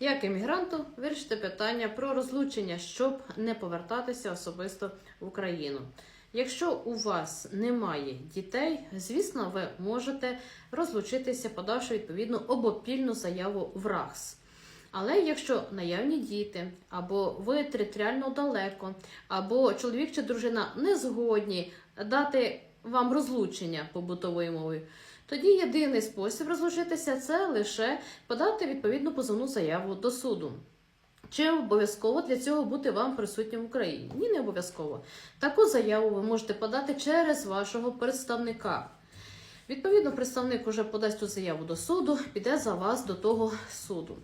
Як емігранту вирішити питання про розлучення, щоб не повертатися особисто в Україну. Якщо у вас немає дітей, звісно, ви можете розлучитися, подавши відповідну обопільну заяву в РАГС. Але якщо наявні діти, або ви територіально далеко, або чоловік чи дружина не згодні дати вам розлучення побутовою мовою, тоді єдиний спосіб розлучитися це лише подати відповідну позовну заяву до суду. Чи обов'язково для цього бути вам присутнім в Україні? Ні, не обов'язково. Таку заяву ви можете подати через вашого представника. Відповідно, представник уже подасть ту заяву до суду, піде за вас до того суду.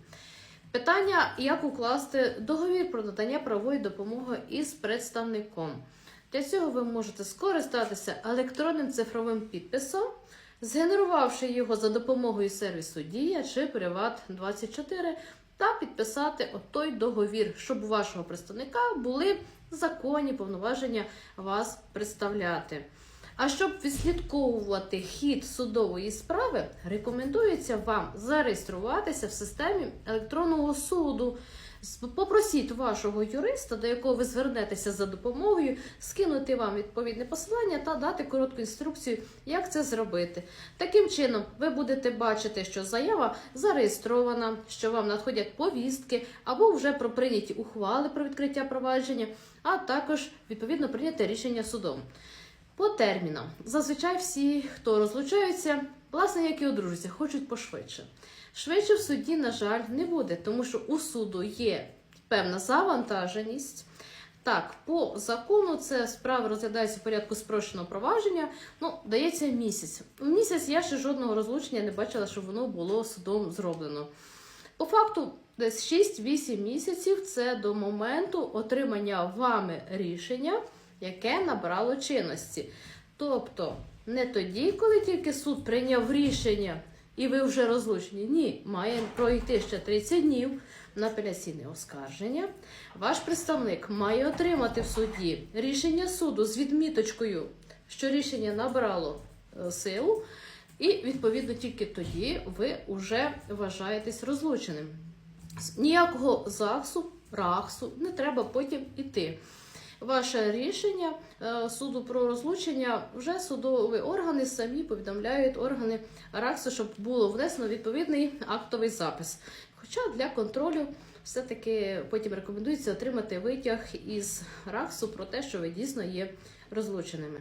Питання, як укласти договір про надання правової допомоги із представником. Для цього ви можете скористатися електронним цифровим підписом, згенерувавши його за допомогою сервісу Дія чи Приват24, та підписати той договір, щоб у вашого представника були законні повноваження вас представляти. А щоб відслідковувати хід судової справи, рекомендується вам зареєструватися в системі електронного суду. Попросіть вашого юриста, до якого ви звернетеся за допомогою, скинути вам відповідне посилання та дати коротку інструкцію, як це зробити. Таким чином, ви будете бачити, що заява зареєстрована, що вам надходять повістки або вже про прийняті ухвали про відкриття провадження, а також відповідно прийняте рішення судом. По термінам. Зазвичай всі, хто розлучаються, власне, як і одружуються, хочуть пошвидше. Швидше в суді, на жаль, не буде, тому що у суду є певна завантаженість. Так, по закону це справа розглядається в порядку спрощеного провадження. Ну, дається місяць. Місяць я ще жодного розлучення не бачила, щоб воно було судом зроблено. По факту, десь 6-8 місяців це до моменту отримання вами рішення, яке набрало чинності. Тобто, не тоді, коли тільки суд прийняв рішення і ви вже розлучені. Ні, має пройти ще 30 днів на апеляційне оскарження. Ваш представник має отримати в суді рішення суду з відміточкою, що рішення набрало е, силу, і відповідно тільки тоді ви вже вважаєтесь розлученим. Ніякого ЗАГСу, РАГСу не треба потім іти. Ваше рішення е, суду про розлучення вже судові органи самі повідомляють органи РАКСу, щоб було внесено відповідний актовий запис. Хоча для контролю все-таки потім рекомендується отримати витяг із РАКСу про те, що ви дійсно є розлученими.